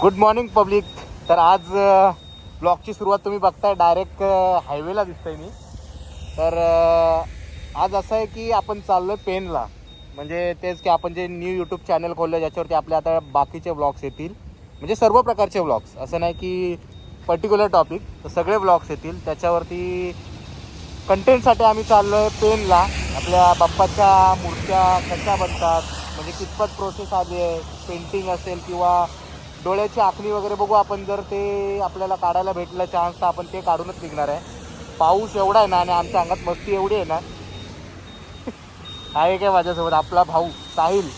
Good morning public तर आज ब्लॉगची सुरुवात तुम्ही बघताय डायरेक्ट हायवेला दिसतंय मी. तर आज असं आहे की आपण चाललोय पेनला. म्हणजे तेच की आपण जे न्यू यूट्यूब चॅनल खोललं ज्याच्यावरती आपले आता बाकीचे ब्लॉग्स येतील. म्हणजे सर्व प्रकारचे ब्लॉग्स असं नाही की पर्टिक्युलर टॉपिक तर सगळे ब्लॉग्स येतील. त्याच्यावरती कंटेंटसाठी आम्ही चाललो आहे पेनला. आपल्या बाप्पाच्या मूर्त्या कशा बनतात? म्हणजे कितपत प्रोसेस आली आहे? पेंटिंग असेल किंवा डोळ्याची आखणी वगैरे बघू आपण. जर ते आपल्याला काढायला भेटलं चान्स तर आपण ते काढूनच निघणार आहे. पाऊस एवढा आहे ना आणि आमच्या अंगात मस्ती एवढी आहे ना. आहे काय माझ्यासोबत? आपला भाऊ साहिल.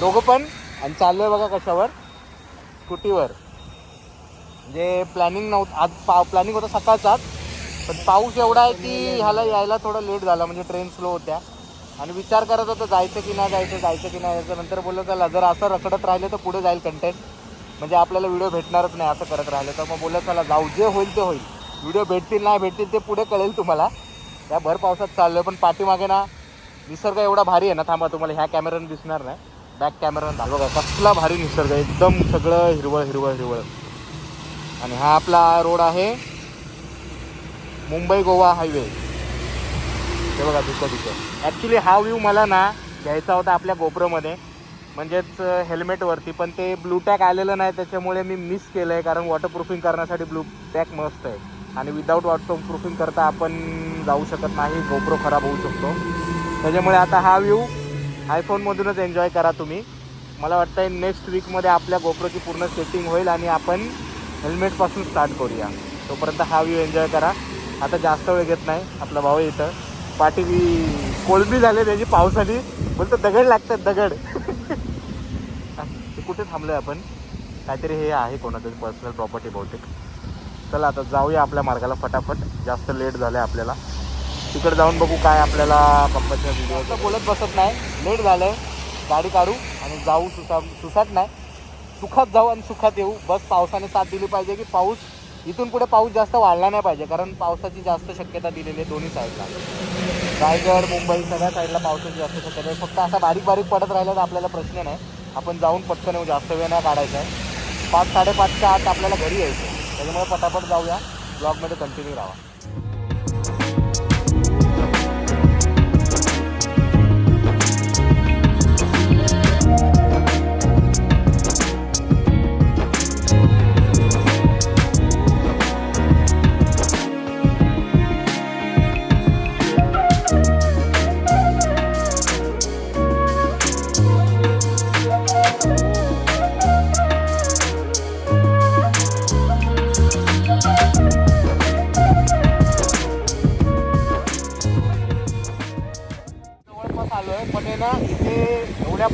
दोघं पण. आणि चाललो आहे बघा कशावर? स्कूटीवर. म्हणजे प्लॅनिंग नव्हतं. आज पा प्लॅनिंग होतं सकाळचाच. पण पाऊस एवढा आहे की ह्याला यायला थोडं लेट झाला. म्हणजे ट्रेन स्लो होत्या. आणि विचार करत होतो जायचं की नाही जायचं जायचं की नाही जायचं. नंतर बोललं चला जर असं रखडत राहिलं तर पुढे जाईल कंटेंट म्हणजे आपल्याला व्हिडिओ भेटणारच नाही असं करत राहिलं. तर मग बोललं चला जाऊ जे होईल ते होईल. व्हिडिओ भेटतील नाही भेटतील ते पुढे कळेल तुम्हाला. त्या भर पावसात चाललोय पण पाठीमागे ना निसर्ग एवढा भारी आहे ना थांबा तुम्हाला ह्या कॅमेऱ्यानं दिसणार नाही. बॅक कॅमेऱ्यानं बघा कसला भारी निसर्ग आहे. एकदम सगळं हिरवळ हिरवळ हिरवळ. आणि हा आपला रोड आहे मुंबई गोवा हायवे हे बघा दुसरं दिसतं ॲक्च्युली हा व्ह्यू मला ना घ्यायचा होता आपल्या गोप्रोमध्ये म्हणजेच हेल्मेटवरती पण ते ब्लू टॅक आलेलं नाही त्याच्यामुळे मी मिस केलं आहे कारण वॉटरप्रूफिंग करण्यासाठी ब्लू टॅक मस्त आहे. आणि विदाऊट वॉटरप्रूफिंग करता आपण जाऊ शकत नाही. गोप्रो खराब होऊ शकतो. त्याच्यामुळे आता हा व्ह्यू आयफोनमधूनच एन्जॉय करा तुम्ही. मला वाटतं आहे नेक्स्ट वीकमध्ये आपल्या गोप्रोची पूर्ण सेटिंग होईल आणि आपण हेल्मेटपासून स्टार्ट करूया. तोपर्यंत हा व्ह्यू एन्जॉय करा. आता जास्त वेळ घेत नाही आपला भाऊ इथं. पाठी कोळंबी झाले त्याची पावसाली बोलतो दगड लागतात दगड. ते कुठे थांबलोय आपण? काहीतरी हे आहे कोणाचं पर्सनल प्रॉपर्टी बहुतेक. चला आता जाऊया आपल्या मार्गाला फटाफट. जास्त लेट झालं आहे आपल्याला. तिकडे जाऊन बघू काय आपल्याला पप्पाच्या व्हिडिओ बोलत बसत नाही. लेट झालं गाडी काढू आणि जाऊ सुसा सुसाट नाही. सुखात जाऊ आणि सुखात येऊ. बस पावसाने साथ दिली पाहिजे की पाऊस इथून पुढे पाऊस जास्त वाढला नाही पाहिजे कारण पावसाची जास्त शक्यता दिलेली आहे दोन्ही साईडला रायगड मुंबई सगळ्या साईडला पावसाची जास्त शक्यता आहे. फक्त असा बारीक बारीक पडत राहिला तर आपल्याला प्रश्न नाही. आपण जाऊन पटकन येऊ जास्त वेळ नाही काढायचा आहे. पाच साडेपाचच्या आत आपल्याला घरी यायचं त्याच्यामुळे पटापट जाऊया. ब्लॉगमध्ये कंटिन्यू राहा.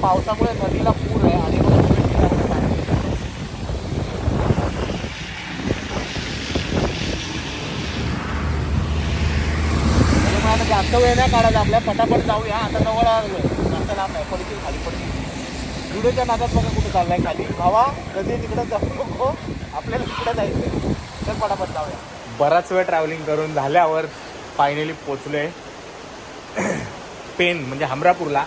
पावसामुळे नदीला पूर आहे आणि म्हणजे आता जास्त वेळ नाही काढायचा आपल्या पटापट जाऊया. आता जवळ आलो. जास्त लांब नाही पडतील खाली पडतील. व्हिडिओच्या नादात बघा कुठे चाललाय खाली. भावा कधी तिकडे जाऊ नको. आपल्याला तिकडे जायचं तर पटापट जाऊया. बराच वेळ ट्रॅव्हलिंग करून झाल्यावर फायनली पोचलोय. पेन म्हणजे हमरापूरला.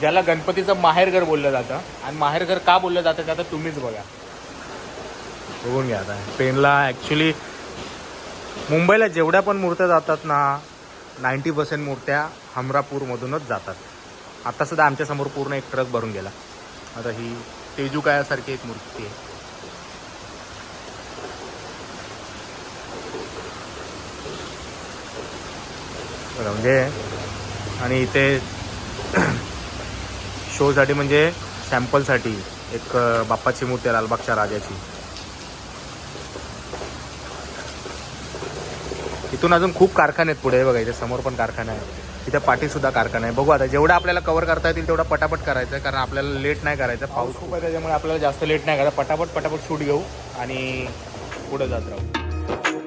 ज्याला गणपतीचं माहेरघर बोललं जातं. आणि माहेरघर का बोललं जातं ते आता तुम्हीच बघा. बघून घ्या आता. पेनला ॲक्च्युली मुंबईला जेवढ्या पण मूर्त्या जातात ना नाईंटी पर्सेंट मूर्त्या हमरापूरमधूनच जातात. आता सुद्धा आमच्यासमोर पूर्ण एक ट्रक भरून गेला. आता ही तेजुकायासारखी एक मूर्ती आहे. म्हणजे आणि इथे शोसाठी म्हणजे सॅम्पलसाठी एक बाप्पाची मूर्ती आहे लालबागच्या राजाची. इथून अजून खूप कारखाने आहेत पुढे बघा इथे समोर पण कारखाना आहे. तिथे पाठीसुद्धा कारखाना आहे. बघू आता जेवढा आपल्याला कवर करता येतील तेवढा पटापट करायचं आहे कारण आपल्याला लेट नाही करायचं पाऊस खूप आहे त्याच्यामुळे आपल्याला जास्त लेट नाही करायचं. पटापट पटापट शूट घेऊ आणि पुढे जात राहू.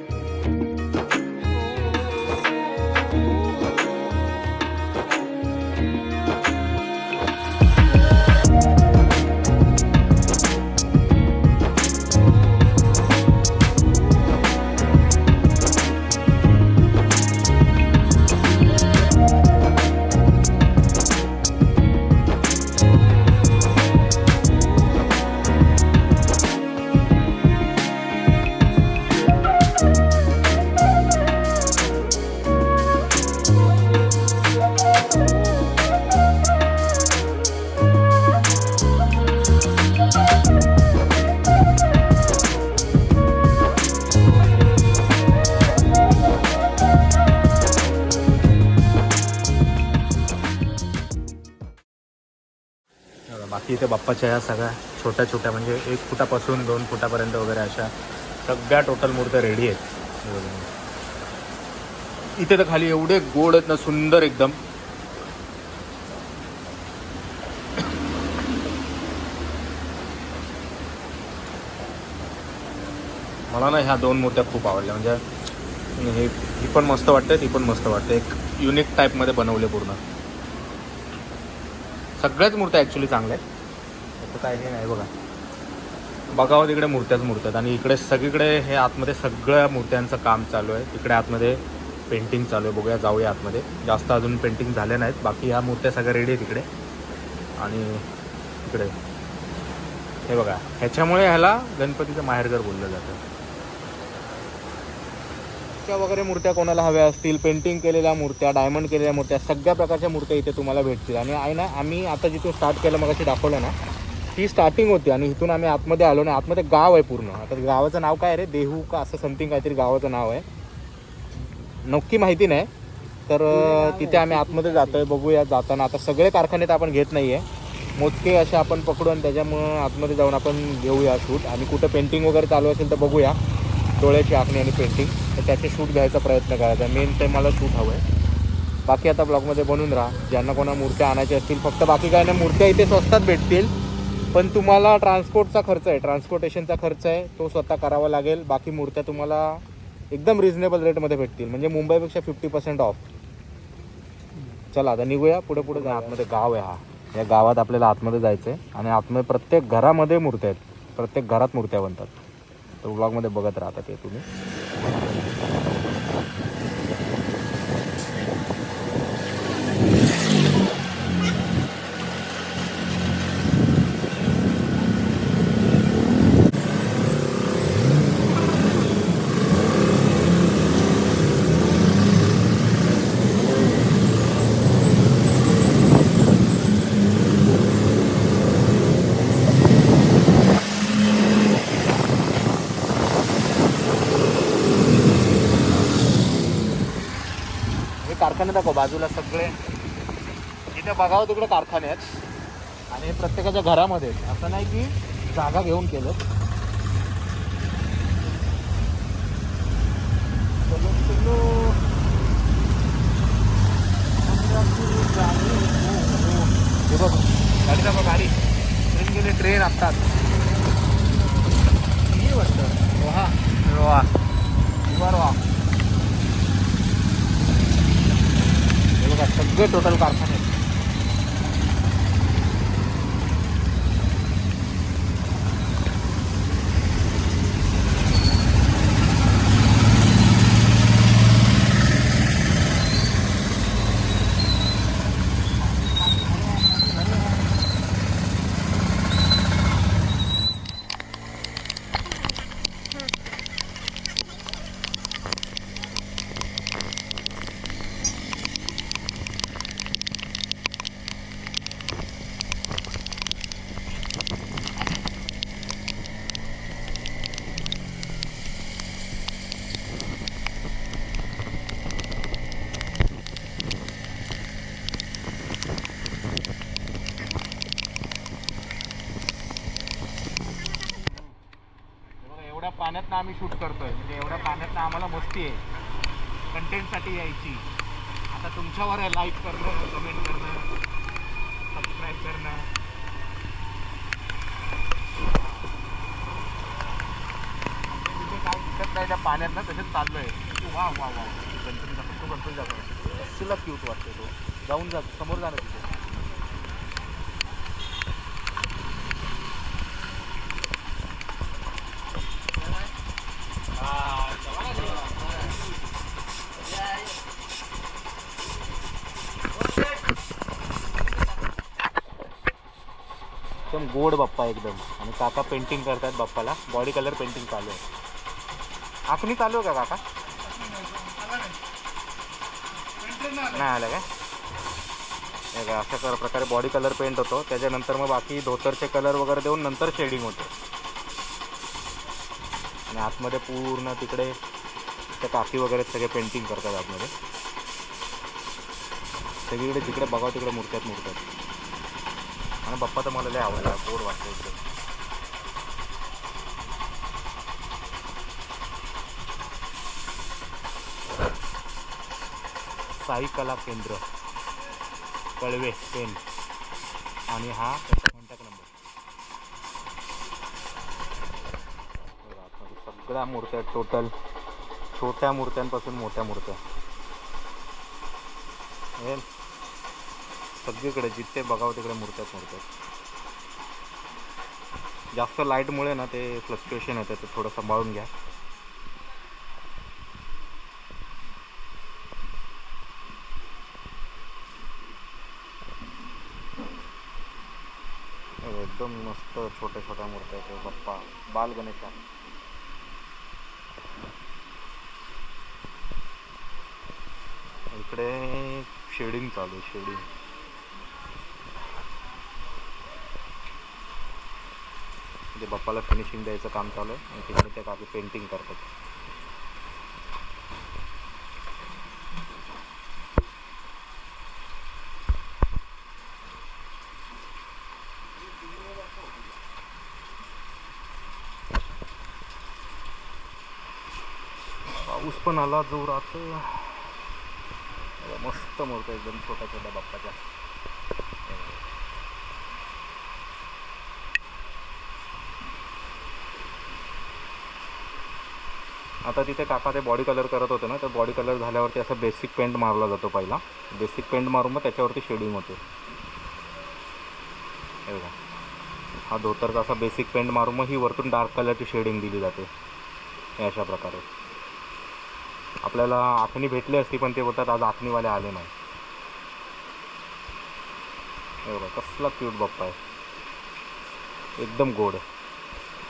बाप्पाच्या ह्या सगळ्या छोट्या छोट्या म्हणजे एक फुटापासून दोन फुटापर्यंत वगैरे अशा सगळ्या टोटल मूर्त्या रेडी आहेत. इथे तर खाली एवढे गोड आहेत ना सुंदर एकदम. मला ना ह्या दोन मूर्त्या खूप आवडल्या. म्हणजे हे ही पण मस्त वाटते ती पण मस्त वाटते. एक युनिक टाईपमध्ये बनवले पूर्ण. सगळ्याच मूर्त्या ॲक्च्युली चांगल्या आहेत. तर काय हे नाही बघा. बघावं तिकडे मूर्त्याच मूर्त्या आहेत आणि इकडे सगळीकडे हे आतमध्ये सगळ्या मूर्त्यांचं काम चालू आहे. तिकडे आतमध्ये पेंटिंग चालू आहे. बघूया जाऊया आतमध्ये. जास्त अजून पेंटिंग झाले नाहीत. बाकी ह्या मूर्त्या सगळ्या रेडी आहे तिकडे आणि इकडे. हे बघा. ह्याच्यामुळे ह्याला गणपतीचं माहेरघर बोललं जातं. त्या वगैरे मूर्त्या कोणाला हव्या असतील? पेंटिंग केलेल्या मूर्त्या डायमंड केलेल्या मूर्त्या सगळ्या प्रकारच्या मूर्त्या इथे तुम्हाला भेटतील. आणि आहे ना आम्ही आता जिथून स्टार्ट केलं मग दाखवलं ना ती स्टार्टिंग होती आणि इथून आम्ही आतमध्ये आलो नाही. आतमध्ये गाव आहे पूर्ण. आता गावाचं नाव काय रे? देहू का असं समथिंग काहीतरी गावाचं नाव आहे. नक्की माहिती नाही. तर तिथे आम्ही आतमध्ये जातो आहे बघूया जाताना. आता सगळे कारखाने तर आपण घेत नाही आहे मोजके असे आपण पकडू आणि त्याच्यामुळं आतमध्ये जाऊन आपण घेऊया शूट आणि कुठं पेंटिंग वगैरे चालू असेल तर बघूया. डोळ्याची आखणी आणि पेंटिंग तर त्याचे शूट घ्यायचा प्रयत्न करायचा. मेन ते मला शूट हवं आहे बाकी आता ब्लॉगमध्ये बनून राहा. ज्यांना कोणा मूर्त्या आणायच्या असतील फक्त बाकी काय नाही मूर्त्या इथे स्वस्तात भेटतील. पण तुम्हाला ट्रान्सपोर्टचा खर्च आहे. ट्रान्सपोर्टेशनचा खर्च आहे. तो स्वतः करावा लागेल. बाकी मूर्त्या तुम्हाला एकदम रिझनेबल रेटमध्ये भेटतील. म्हणजे मुंबईपेक्षा फिफ्टी पर्सेंट ऑफ चला आता निघूया. पुढे पुढे जा. आतमध्ये गाव आहे हा. या गावात आपल्याला आतमध्ये जायचं आहे आणि आतमध्ये प्रत्येक घरामध्ये मूर्त्या आहेत. प्रत्येक घरात मूर्त्या बनतात. तर ब्लॉगमध्ये बघत राहता ते तुम्ही हे कारखाने दाखव बाजूला सगळे. इथे बघावं तिकडे कारखाने आहेत. आणि प्रत्येकाच्या घरामध्ये असं नाही की जागा घेऊन केलं हे बघ गाडी दाखव गाडी. ट्रेन गेली ट्रेन आत्ताच किती वाटतं रोहा. रोहा. रोहा. बघा सगळे टोटल कारखाने आहेत. हे बघा एवढ्या पाण्यातनं आम्ही शूट करतोय. म्हणजे एवढ्या पाण्यातनं आम्हाला मस्ती आहे. कंटेंटसाठी यायची. आता तुमच्यावर आहे लाईक करणं कमेंट करणं सबस्क्राईब करणं. तिथे काय दिसत नाही त्या पाण्यात ना तसेच चाललोय. वा वा वा गणपती दाखव तो गणपती जातो. तुला क्यूट वाटते तो. जाऊन जा समोर जाणं तिथे. गोड बाप्पा एकदम. आणि काका पेंटिंग करतात बाप्पाला. बॉडी कलर पेंटिंग चालू आहे. आखणी चालू आहे का काका? नाही आलं काय? का अशा कर- प्रकारे बॉडी कलर पेंट होतो. त्याच्यानंतर मग बाकी धोतरचे कलर वगैरे देऊन नंतर शेडिंग होते. आणि आतमध्ये पूर्ण तिकडे त्या काकी वगैरे सगळे पेंटिंग करतात आतमध्ये. सगळीकडे जिकडे बघा तिकडे मूर्त्यात मूर्त्यात. आणि बाप्पा तर मला लय आवडला. गोड वाटतो एकदम. साई कला केंद्र कळवे पेन. आणि हा त्याचा कॉन्टॅक्ट नंबर सगळ्या मूर्त्या टोटल छोट्या मूर्त्यांपासून मोठ्या मूर्त्या. हे सगळीकडे जिथे बघावं तिकडे मूर्त्याच मूर्त्या जास्त लाईटमुळे ना ते फ्लक्च्युएशन येतं ते थोडं सांभाळून घ्या. हो, एकदम मस्त छोट्या छोट्या मूर्त्या आहेत बाप्पा. बाल गणेशा. इकडे शेडिंग चालू आहे शेडिंग म्हणजे बाप्पाला फिनिशिंग द्यायचं काम चालू आहे आणि तिकडे ते काकी पेंटिंग करतात. पाऊस पण आला जोरात. मस्त मूर्त आहे एकदम छोट्या छोट्या बाप्पाच्या. आता तिथे काका ते बॉडी कलर करत होते ना तर बॉडी कलर झाल्यावरती असं बेसिक पेंट मारला जातो पहिला. बेसिक पेंट मारून मग त्याच्यावरती शेडिंग होते. बघा. हा धोतरचा असा बेसिक पेंट मारून मग ही वरतून डार्क कलरची शेडिंग दिली जाते. हे अशा प्रकारे. आपल्याला आखणी भेटली असती पण ते बोलतात आज आखणीवाले आले नाही. बघा कसला क्यूट बाप्पा आहे. एकदम गोड.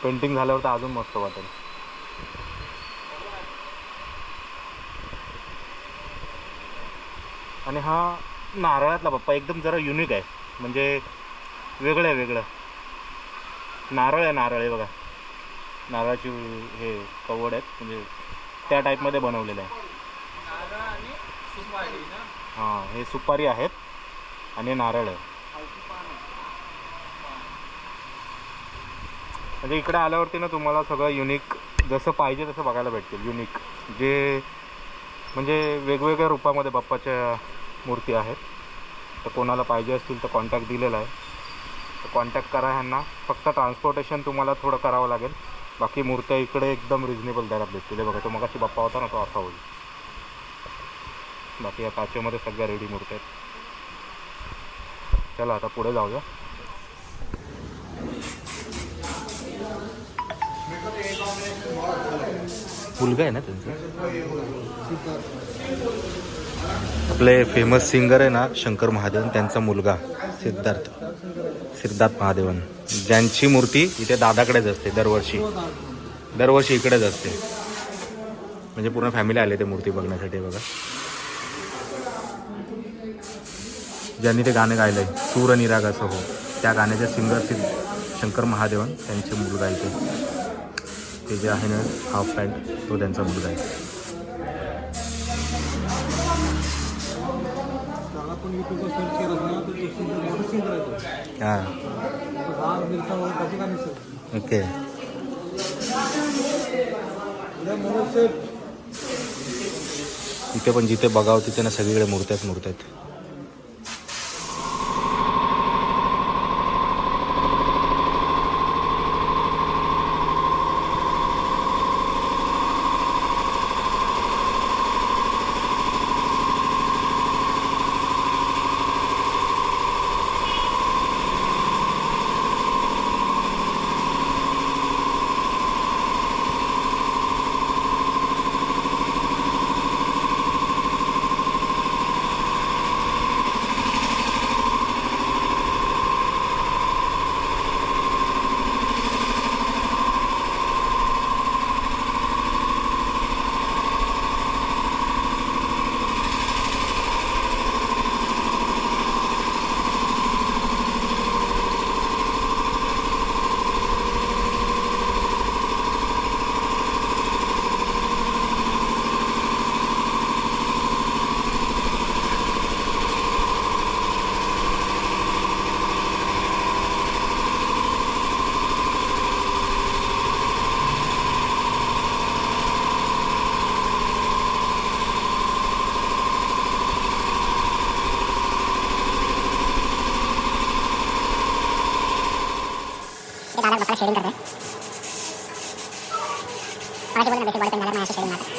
पेंटिंग झाल्यावर तर अजून मस्त वाटेल. आणि हा नारळातला बाप्पा एकदम जरा युनिक आहे. म्हणजे वेगळं आहे वेगळं. नारळ आहे नारळ आहे बघा. नारळाची हे कवड आहेत म्हणजे त्या टाईपमध्ये बनवलेलं आहे. हां हे सुपारी आहेत आणि नारळ आहे. म्हणजे इकडे आल्यावरती ना तुम्हाला सगळं युनिक जसं पाहिजे तसं बघायला भेटतील. युनिक जे म्हणजे वेगवेगळ्या रूपामध्ये बाप्पाच्या मूर्ती आहेत. तर कोणाला पाहिजे असतील तर कॉन्टॅक्ट दिलेला आहे. तर कॉन्टॅक्ट करा ह्यांना. फक्त ट्रान्सपोर्टेशन तुम्हाला थोडं करावं लागेल. बाकी मूर्त्या इकडे एकदम रिजनेबल दरात भेटतील बघा तो मगाशी बाप्पा होता ना तो असा होईल. बाकी या काचेमध्ये सगळ्या रेडी मूर्त्या आहेत. चला आता पुढे जाऊया. मुलगा आहे ना त्यांचा? आपले फेमस सिंगर आहे ना शंकर महादेवन त्यांचा मुलगा सिद्धार्थ सिद्धार्थ महादेवन. ज्यांची मूर्ती इथे दादाकडेच असते दरवर्षी. दरवर्षी इकडेच असते. म्हणजे पूर्ण फॅमिली आले ते मूर्ती बघण्यासाठी बघा. ज्यांनी ते गाणं गायलंय सूर आणि रागासह हो त्या गाण्याचे सिंगर सिद्ध शंकर महादेवन त्यांचे मुलगा इथे. ते जे आहे ना हाफ पॅन्ट तो त्यांचा मुलगा आहे. हां. ओके इथे पण जिथे बघावं तिथे ना सगळीकडे मूर्त्याच मूर्त्या आहेत. शेडिंग करते मला बोल ना बेसिक बॉडी पेन झालं माझ्या शेडिंग आता